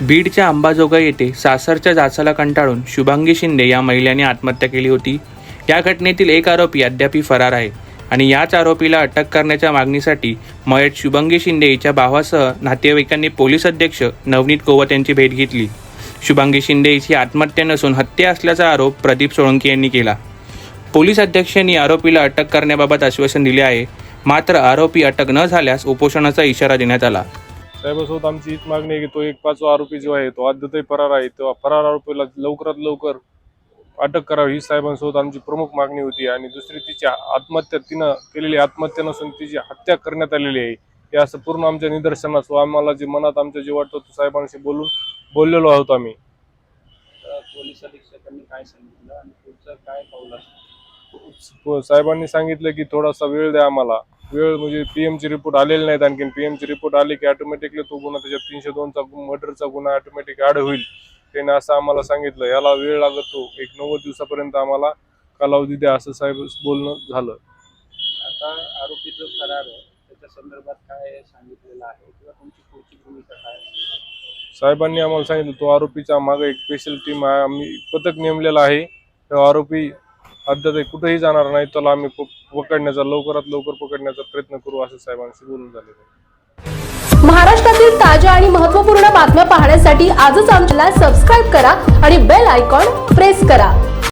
बीडच्या अंबाजोगाई येथे सासरच्या जाचाला कंटाळून शुभांगी शिंदे या महिलेने आत्महत्या केली होती. या घटनेतील एक आरोपी अद्यापी फरार आहे आणि याच आरोपीला अटक करण्याच्या मागणीसाठी मयत शुभांगी शिंदे हिच्या भावासह नातेवाईकांनी पोलीस अध्यक्ष नवनीत कोवत यांची भेट घेतली. शुभांगी शिंदे हिची आत्महत्या नसून हत्या असल्याचा आरोप प्रदीप सोळंकी यांनी केला. पोलीस अध्यक्षांनी आरोपीला अटक करण्याबाबत आश्वासन दिले आहे. मात्र आरोपी अटक न झाल्यास उपोषणाचा इशारा देण्यात आला. साहेबासोबत आमची हीच मागणी आहे की तो एक पाचवा आरोपी जो आहे तो अद्यापही फरार आहे. तो फरार आरोपीला लवकरात लवकर अटक करावी ही साहेबांसोबत आमची प्रमुख मागणी होती. आणि दुसरी तिची आत्महत्या तिनं केलेली आत्महत्या नसून तिची हत्या करण्यात आलेली आहे हे असं पूर्ण आमच्या निदर्शनास व आम्हाला जे मनात आमच्या जे वाटतं ते साहेबांशी बोलून बोललेलो आहोत आम्ही. तर पोलीस अधीक्षकांनी काय सांगितलं आणि पुढचं काय साहेबांनी सांगितलं की थोडासा वेळ द्या आम्हाला. वेळ म्हणजे पीएम चे रिपोर्ट आलेले नाहीत आणखी पीएम चे रिपोर्ट आले की ऑटोमॅटिकली तो गुन्हा त्याच्यात तीनशे दोनचा मर्डरचा गुन्हा ऑटोमॅटिक ऍड होईल. त्याने असं आम्हाला सांगितलं. याला वेळ लागतो. एक नव्वद दिवसापर्यंत आम्हाला कालावधी द्या असं साहेब बोलणं झालं. आता आरोपी जो फरार आहे. त्याच्या संदर्भात काय सांगितलेलं आहे किंवा तुमची पुढची भूमिका काय आहे? साहेबांनी आम्हाला सांगितलं तो आरोपीच्या मागे एक स्पेशल टीम आहे. आम्ही पथक नेमलेलं आहे. तो आरोपी अद्याप कुठेही जाणार नाही त्याला आम्ही पकडण्याचा लवकरात लवकर पकडण्याचा प्रयत्न करू असं साहेबांशी बोलून झालेलं महाराष्ट्रातील ताज्या आणि महत्त्वपूर्ण बातम्या पाहण्यासाठी आजच आमच्याला सबस्क्राईब करा आणि बेल आयकॉन प्रेस करा.